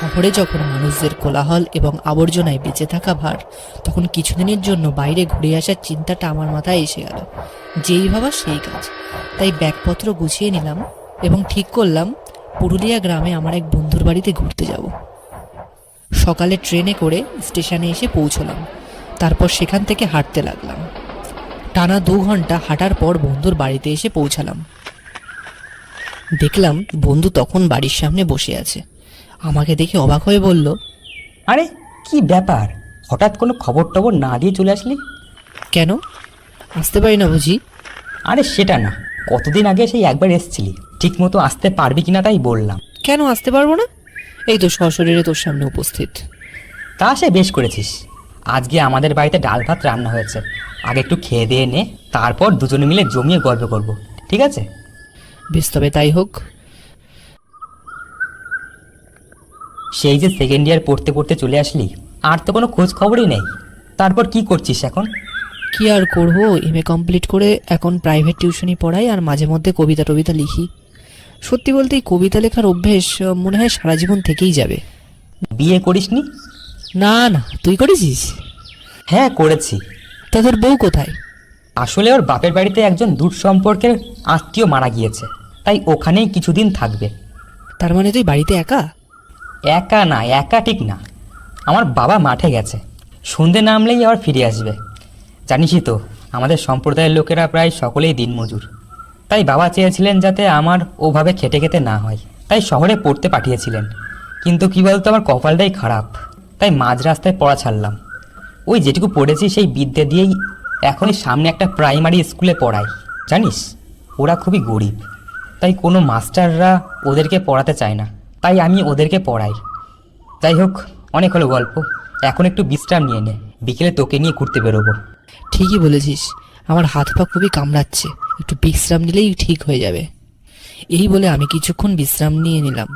শহরে যখন মানুষদের কোলাহল এবং আবর্জনায় বেঁচে থাকা ভার, তখন কিছুদিনের জন্য বাইরে ঘুরে আসার চিন্তাটা আমার মাথায় এসে গেল। যেই ভাবা সেই কাজ। তাই ব্যাগপত্র গুছিয়ে নিলাম এবং ঠিক করলাম, পুরুলিয়া গ্রামে আমার এক বন্ধুর বাড়িতে ঘুরতে যাব। সকালে ট্রেনে করে স্টেশনে এসে পৌঁছলাম। তারপর সেখান থেকে হাঁটতে লাগলাম। টানা দু ঘণ্টা হাঁটার পর বন্ধুর বাড়িতে এসে পৌঁছালাম। দেখলাম বন্ধু তখন বাড়ির সামনে বসে আছে। আমাকে দেখে অবাক হয়ে বলল আরে কি ব্যাপার? হঠাৎ কোনো খবর টবর না দিয়ে চলে আসলি? কেন? আসতে পারি না বুঝি। আরে সেটা না। কতদিন আগে সেই একবার এসছিলি। ঠিক মতো আসতে পারবি কিনা তাই বললাম। কেন আসতে পারব না? এই তো সশরীরে তোর সামনে উপস্থিত। তা সে বেশ করেছিস। আজকে আমাদের বাড়িতে ডাল ভাত রান্না হয়েছে। আগে একটু খেয়ে দিয়ে নে তারপর দুজনে মিলে জমিয়ে গল্প করব। ঠিক আছে? বেশ তবে তাই হোক। সেই যে সেকেন্ড ইয়ার পড়তে পড়তে চলে আসলি আর তো কোনো খোঁজ খবরই নেই। তারপর কি করছিস এখন? কি আর করব? এম এ কমপ্লিট করে এখন প্রাইভেট টিউশনি পড়াই আর মাঝে মধ্যে কবিতা টবিতা লিখি। সত্যি বলতে এই কবিতা লেখার অভ্যেস মনে হয় সারা জীবন থেকেই যাবে। বিয়ে করিসনি? না না তুই করেছিস? হ্যাঁ করেছি। তা তোর বউ কোথায়? আসলে ওর বাপের বাড়িতে একজন দূর সম্পর্কের আত্মীয় মারা গিয়েছে তাই ওখানেই কিছুদিন থাকবে। তার মানে তুই বাড়িতে একা? একা না, একা ঠিক না। আমার বাবা মাঠে গেছে। সন্ধে নামলেই আবার ফিরে আসবে। জানিসই তো, আমাদের সম্প্রদায়ের লোকেরা প্রায় সকলেই দিনমজুর। তাই বাবা চেয়েছিলেন যাতে আমার ওভাবে খেটে খেতে না হয়। তাই শহরে পড়তে পাঠিয়েছিলেন। কিন্তু কি বলতো, আমার কপালটাই খারাপ। তাই মাঝ রাস্তায় পড়া ছাড়লাম। ওই যেটুকু পড়েছি, সেই বিদ্যে দিয়েই এখনই সামনে একটা প্রাইমারি স্কুলে পড়াই। জানিস, ওরা খুবই গরিব। তাই কোনো মাস্টাররা ওদেরকে পড়াতে চায় না। তাই আমি ওদেরকে পড়াই। যাই হোক, অনেক হলো গল্প। এখন একটু বিশ্রাম নিয়ে নে। বিকেলে তোকে নিয়ে ঘুরতে বেরোবো। ঠিকই বলেছিস। আমার হাত পা খুবই কামড়াচ্ছে। একটু বিশ্রাম নিলেই ঠিক হয়ে যাবে। এই বলে আমি কিছুক্ষণ বিশ্রাম নিয়ে নিলাম।